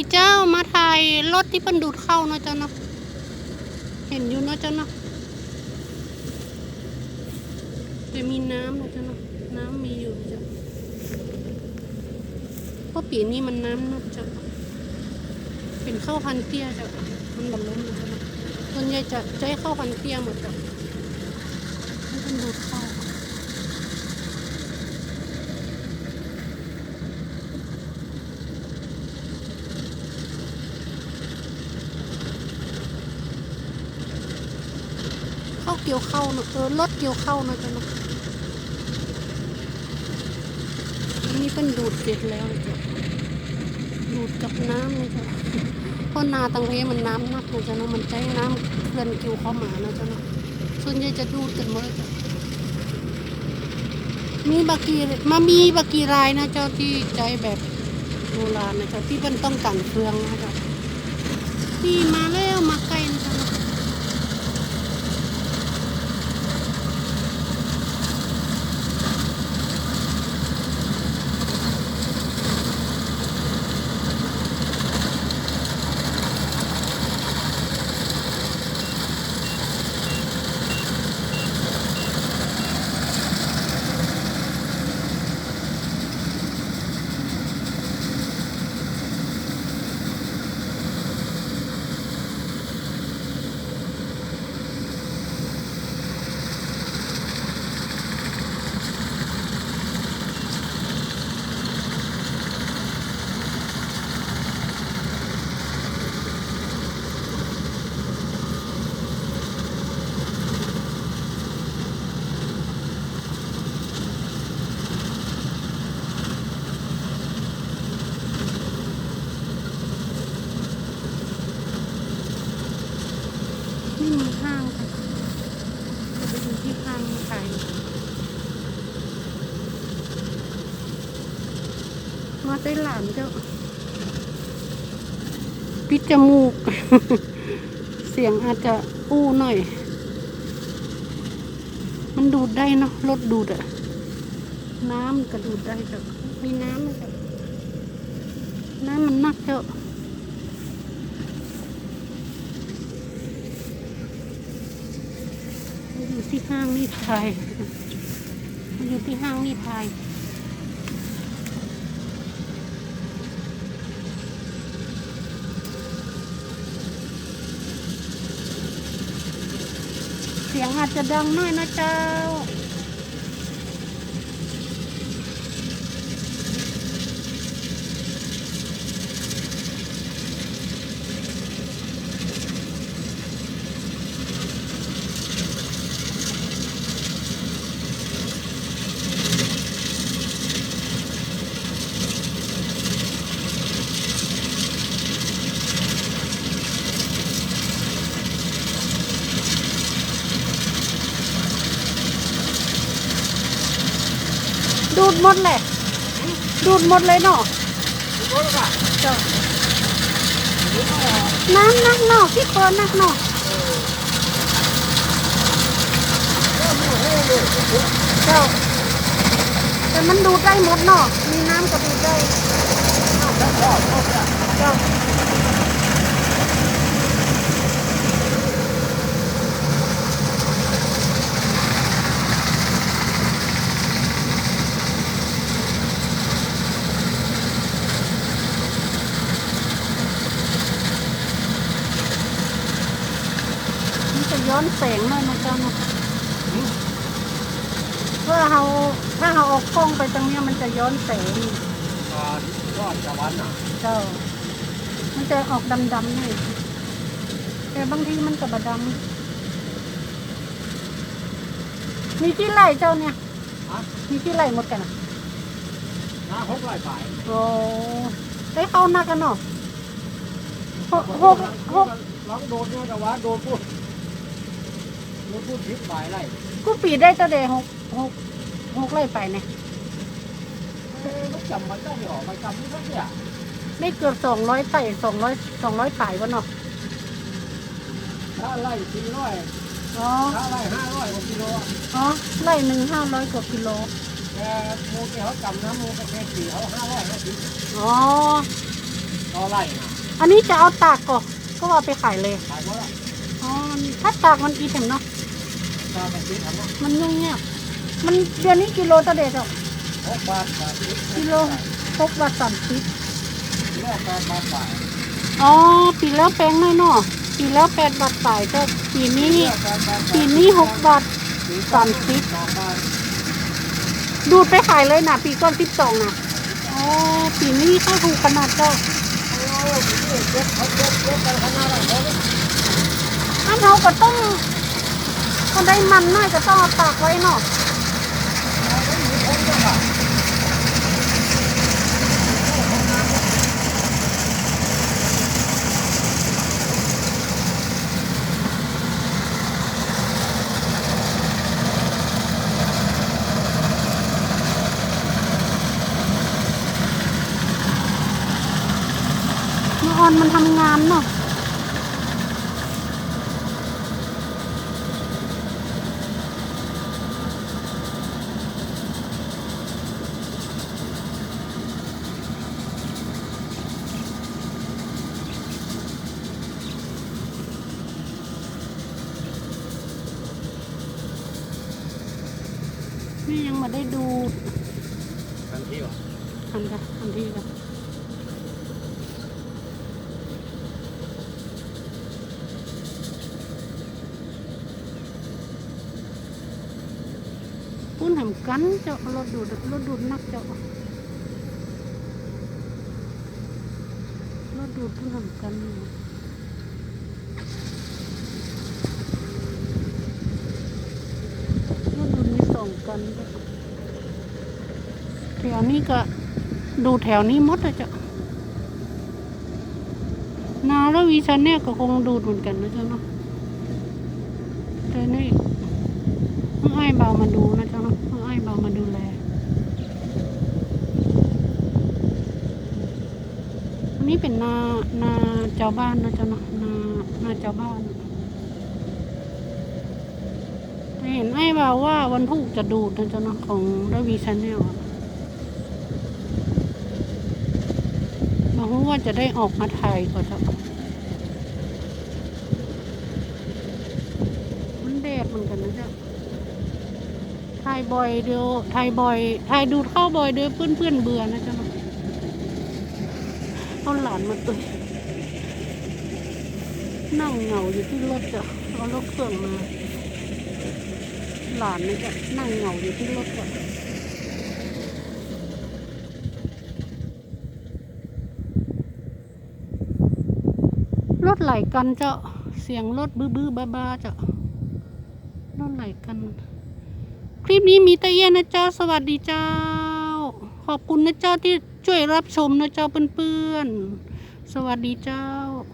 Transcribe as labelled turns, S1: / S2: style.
S1: พี่เจ้ามาถ่ายรถที่เพิ่นดูดเข้าเนาะเจ้าเนาะเห็นอยู่เนาะเจ้าเนาะจะมีน้ำเนาะเจ้าเนาะน้ำมีอยู่เจ้าเพราะปีนี้มันน้ำเนาะเจ้าเป็นข้าวพันเตี้ยเจ้ามันบรรลุเนะจ้าเนาะส่วนใหญ่จะใช้ข้าวพันเตี้ยหมดเจ้าให้เพิ่นดูดเข้า เกี่ยวเข้าเนอะเออรถเกี่ยวเข้าเนอะจ้ะเนอะอันนี้เป็นดูดเสร็จแล้วนะจ้ะดูดกับน้ำนะจ๊ะเพราะนาตังเรมันน้ำหนักนะจ๊ะเนอะมันใจน้ำเคลื่อนเกี่ยวเข้ามาเนะจ๊ะเนอะส่วนใหญ่จะดูดกันหมดเลยจ้ะมีบากีมามีบากีรายนะเจ้าที่ใจแบบโบราณนะเจ้าที่เป็นต้องกันเฟืองนะเจ้าที่มาไกลนะจ๊ะเนอะ ไม่มีห้างค่ะจะไปดูที่ห้างไทยมาได้หลานเจ้าปิดจมูก เสียงอาจจะอู้หน่อย มันดูดได้เนาะรถดูดอะน้ำก็ดูดได้จ้ามีน้ำไหมจ้าน้ำมันนักเจ้า มัน อยู่ที่ห้างนี่ไทยมันอยู่ที่ห้างนี่ไทยเสียงอาจจะดังหน่อยนะเจ้า ดูดหมดเลยดูดหมดเลยเนาะน้ำนักเนาะพี่คนนักเนาะเจ้าแต่มันดูดได้หมดเนาะมีน้ำก็ดูดได้เจ้า อนแสงหน่อยนะเจ้าเนาะเพื่อเราถ้าเราเอากล้องไปตรงเนี้ยมันจะย้อนแสง
S2: อ่ายอดตะวันอะ
S1: เจ้า มันจะออกดำๆหน่อยแต่บางทีมันก็บดำมีที่ไล่เจ้าเนี่ย
S2: ฮะ
S1: มีที่ไล่หมดกันอะ
S2: น้าหกไร่ฝ่าย
S1: โอ้ได้เข้านักกันเนาะหกหกหก
S2: หลังโดนเนี่ยตะวันโดนพูด โดนพูดทิพย์ฝ่ายไร่
S1: กูปีได้เจ้าเดหกหกหกไล่ไปเนี่ย
S2: เอ้ยลูกจำมันได้หรอมันจำนี่สักเนี่ย
S1: ได้เกือบสองร้อยไต่สองร้อยสองร้อยป่ายวะเนาะ
S2: ถ้าไร่สี่ร้อย
S1: อ๋อ
S2: ถ้าไร่ห้าร้อยกว่ากิโลอะ
S1: อ๋อไล่หนึ่งห้าร้อยกว่ากิโล
S2: แต่หมูที่เขาจำนะหมูกระเทศสี่เขาห้าร้อยห้าสิบ
S1: อ๋อ
S2: เต่อไล่นะ
S1: อันนี้จะเอาตากก่อนก็ว่าไปขายเลย
S2: ขายหมดละ
S1: อ๋อถ้าตากมันอีเข็มเนาะ
S2: ตา มมันคิดทำเนาะ
S1: มันยุ่งยากมันเดือนนี้กิโลตะเด็ดอะ
S2: หกบาทบาทสิบ
S1: กิโลหกบาทสามสิบ
S2: กิโลแปดบาทบาท
S1: อ๋อปีแล้วแพงหน่อยเนาะปีแล้วแปดบาทฝ่ายเจ้าปีนี้
S2: กิโลแปดบาทบาท
S1: ปีนี้หกบาทสามสิบ
S2: สามบาท
S1: ดูดไปขายเลยนะปีก้อนสิบสองนะอ๋อปีนี้เข้าถูกขนาดเจ้า
S2: โอ้ยเก็บเขาเก็บเก็บไปขนาดนั้นเลย
S1: อันเราก็ต้อง ก็ได้มันหน่อยก็ต้องเอาตากไว้เนาะเมื่อออนมันทำงานเนาะ มาได้ดู
S2: ทันทีวะ
S1: ทันกันทันทีกันปุ้นทำกันเจ้ารถดูดรถดูดนักเจ้ารถดูดปุ้นทำกันอยู่รถดูดมีสองกันเจ้า แถวนี้ก็ดูแถวนี้มดเลยจ้ะนาแล้ววีชันเนี่ยก็คงดูดเหมือนกันนะจ๊ะเนาะแต่นี่เพิ่งไอ้เบามาดูนะจ๊ะเนาะเพิ่งไอ้เบามาดูแลอันนี้เป็นนานาเจ้าบ้านนะจ๊ะเนาะนานาเจ้าบ้านเห็นไอ้ายเบาว่าวันพุธจะดูดนะจ๊ะเนาะของระวีชันเนี่ยอะ มาว่าจะได้ออกมาถ่ายก็จะมันแดดเหมือนกันนะจ๊ะถ่ายบ่อยเดียวถ่ายบ่อยถ่ายดูดเข้าบ่อยเดียวเพื่อนเพื่อนเบื่อนะจ๊ะเนาเอาหลานมาตุยนั่งเหงาอยู่ที่รถจ้ะเอารถเครื่องมาหลานนะจ๊ะนั่งเหงาอยู่ที่รถจ้ะ รถไหลกันเจ้าเสียงรถบื้อบื้อบ้าบ้าเจ้ารถไหลกัน คลิปนี้มีแต่เย็นนะเจ้าสวัสดีเจ้า ขอบคุณนะเจ้าที่ช่วยรับชมนะเจ้าเพื่อนๆสวัสดีเจ้า